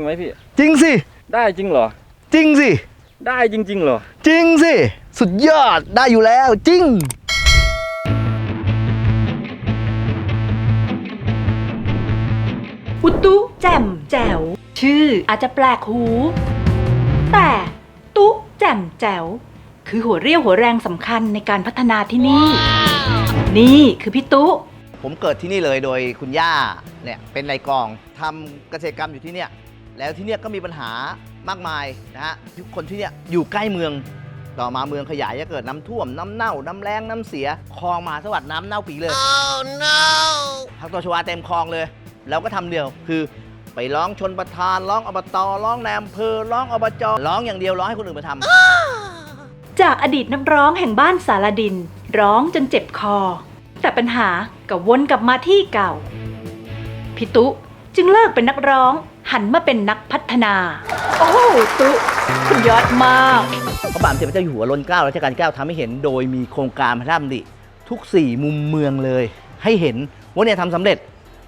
งไหมพี่ จริงสิ ได้จริงเหรอ จริงสิ ได้จริงๆเหรอ จริงสิ สุดยอดได้อยู่แล้วจริง อุตุแจ่มแจ๋ว ชื่ออาจจะแปลกหู แต่ตุ๊แจ่มแจ๋ว คือหัวเรี่ยวหัวแรงสำคัญในการพัฒนาที่นี่ นี่คือพี่ตุ๊ผมเกิดที่นี่เลยโดยคุณย่าเนี่ยเป็นนายกองทำเกษตรกรรมอยู่ที่เนี่ย แล้วที่เนี่ยก็มีปัญหามากมายนะฮะทุกคนที่เนี่ยอยู่ใกล้เมือง ต่อมาเมืองขยายจะเกิดน้ำท่วมน้ำเน่า น้ำแรงน้ำเสียคลองมหาสวัสดิ์น้ำเน่าปีเลย oh no พักตชวาเต็มคลองเลย แล้วก็ทำเดียวคือไปร้องชนประธานร้องอบตร้องนายอำเภอร้องอบจร้องอย่างเดียวร้องให้คนอื่นมาทำ จากอดีตนักร้องแห่งบ้านสารดิน ร้องจนเจ็บคอ แต่ปัญหาก็วนกลับมาที่เก่าพี่ตุจึงเลิกเป็นนักร้อง หันมาเป็นนักพัฒนา โอ้โหตุคุณยอดมาก พระบาทสมเด็จพระเจ้าอยู่หัวรัชกาลรัชกาลที่เก้าทำให้เห็นโดยมีโครงการพระราชดำริทุกสี่มุมเมืองเลย ให้เห็นว่าเนี่ยทำสำเร็จ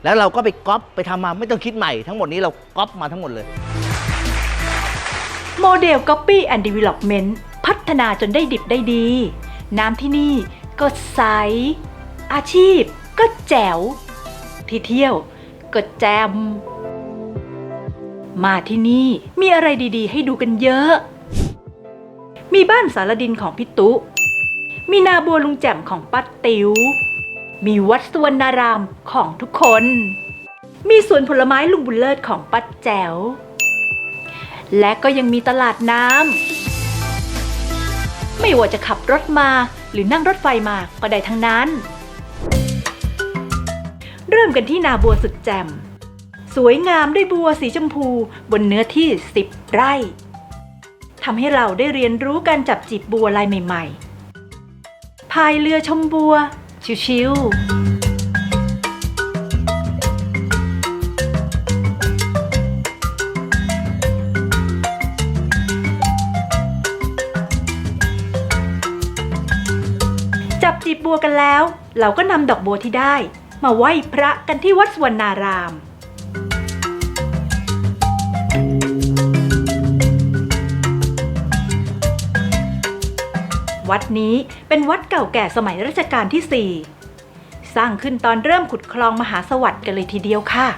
แล้วเราก็ไปก๊อปไปทำมาไม่ต้องคิดใหม่ ทั้งหมดนี้เราก๊อปมาทั้งหมดเลย โมเดล Copy and Development พัฒนาจนได้ดิบได้ดี น้ำที่นี่ก็ใส อาชีพก็แจ๋ว ที่เที่ยวก็แจม มาที่นี่มีอะไรดีๆ ให้ดูกันเยอะ มีบ้านสารดินของพี่ตุ มีนาบัวลุงแจ่มของป้าติวมีวัดสวนนารามของทุกคน มีสวนผลไม้ลุงบุญเลิศของป้าแจ๋ว และก็ยังมีตลาดน้ำ ไม่ว่าจะขับรถมาหรือนั่งรถไฟมาก็ได้ทั้งนั้น เริ่มกันที่นาบัวสุดแจ่ม สวยงามด้วยบัวสีชมพูบนเนื้อที่ 10 ไร่ทำให้เราได้เรียนรู้การจับจีบบัวลายใหม่ ๆ พายเรือชมบัว ชิวๆจับจีบบัวกันแล้ว เราก็นำดอกบัวที่ได้ มาไหว้พระกันที่วัดสวรรณาราม วัดนี้เป็นวัดเก่าแก่สมัยรัชกาลที่ 4 สร้างขึ้นตอนเริ่มขุดคลองมหาสวัสดิ์กันเลยทีเดียวค่ะ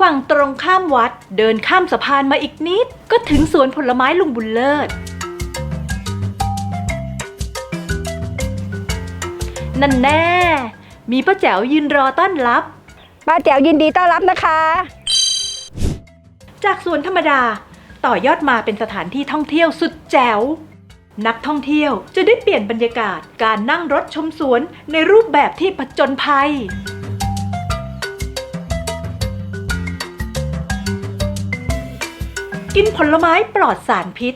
ฝั่งตรงข้ามวัดเดินข้ามสะพานมาอีกนิด ก็ถึงสวนผลไม้ลุงบุญเลิศ นั่นแน่ มีป้าแจ๋วยืนรอต้อนรับ ป้าแจ๋วยินดีต้อนรับนะคะ จากสวนธรรมดา ต่อยอดมาเป็นสถานที่ท่องเที่ยวสุดแจ๋ว นักท่องเที่ยวจะได้เปลี่ยนบรรยากาศการนั่งรถชมสวนในรูปแบบที่ผจญภัย กินผลไม้ปลอดสารพิษ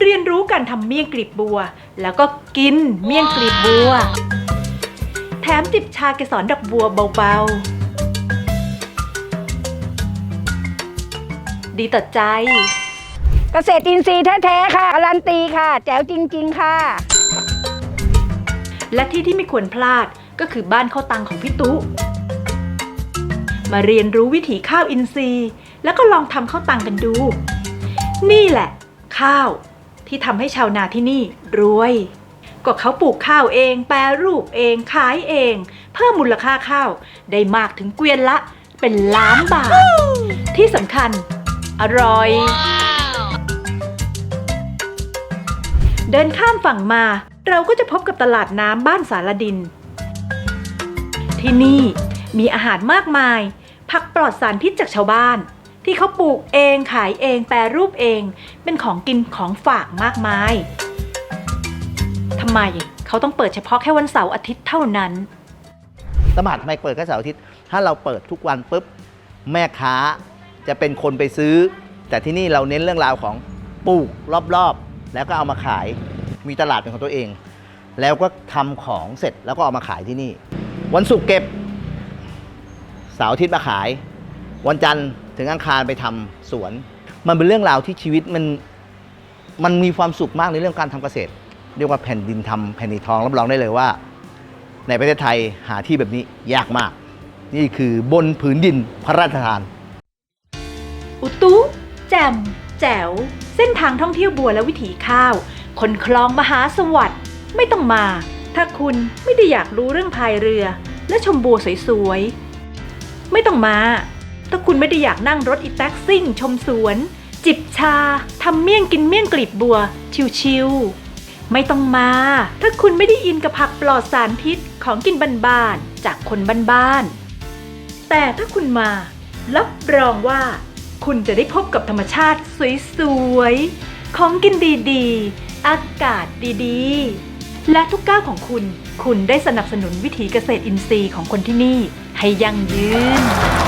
เรียนรู้การทำเมี่ยงกลีบบัว แล้วก็กินเมี่ยงกลีบบัว แถมจิบชาเกสรดอกบัวเบาๆ ดีต่อใจ เกษตรอินทรีย์แท้ๆค่ะการันตีค่ะ แจ๋วจริง ๆ ค่ะ และที่ที่ไม่ควรพลาดก็คือบ้านข้าวตังของพี่ตุมาเรียนรู้วิถีข้าวอินทรีย์ แล้วก็ลองทำข้าวตังกันดู นี่แหละ ข้าวที่ทำให้ชาวนาที่นี่รวย ก็เขาปลูกข้าวเอง แปรรูปเองขายเอง เพิ่มมูลค่าข้าวได้มากถึงเกวียนละ เป็นล้านบาท ที่สำคัญ อร่อย เดินข้ามฝั่งมา เราก็จะพบกับตลาดน้ำบ้านสารดิน ที่นี่มีอาหารมากมาย ผักปลอดสารพิษจากชาวบ้าน ที่เขาปลูกเองขายเองแปรรูปเอง เป็นของกินของฝากมากมายำไมเขาต้องเปิดเฉพาะแค่วันเสาร์อาทิตย์เท่านั้น ตลาดไม่เปิดแค่เสาร์อาทิตย์ ถ้าเราเปิดทุกวันปุ๊บแม่ค้าจะเป็นคนไปซื้อ แต่ที่นี่เราเน้นเรื่องราวของปลูกรอบๆ แล้วก็เอามาขาย มีตลาดเป็นของตัวเอง แล้วก็ทำของเสร็จแล้วก็เอามาขายที่นี่ วันศุกร์เก็บเสาร์อาทิตย์มาขาย วันจันทร์ถึงอังคารไปทำสวน มันเป็นเรื่องราวที่ชีวิตมันมันมีความสุขมากในเรื่องการทำเกษตร เรียกว่าแผ่นดินทำแผ่นดินทองรับรองได้เลยว่า ในประเทศไทยหาที่แบบนี้ยากมาก นี่คือบนผืนดินพระราชทาน อุตุแจมแจ๋ว เส้นทางท่องเที่ยวบัวและวิถีข้าว คนคลองมหาสวัสดิ์ไม่ต้องมา ถ้าคุณไม่ได้อยากรู้เรื่องพายเรือ และชมบัวสวยๆไม่ต้องมา ถ้าคุณไม่ได้อยากนั่งรถอีแท็กซิ่ง ชมสวน จิบชาทำเมี่ยงกินเมี่ยงกลีบบัว ชิวๆ ไม่ต้องมา ถ้าคุณไม่ได้อินกับผักปลอดสารพิษของกินบ้านๆจากคนบ้านๆแต่ถ้าคุณมา รับรองว่า คุณจะได้พบกับธรรมชาติสวยๆ ของกินดีๆ อากาศดีๆ และทุกก้าวของคุณ คุณได้สนับสนุนวิถีเกษตรอินทรีย์ของคนที่นี่ ให้ยั่งยืน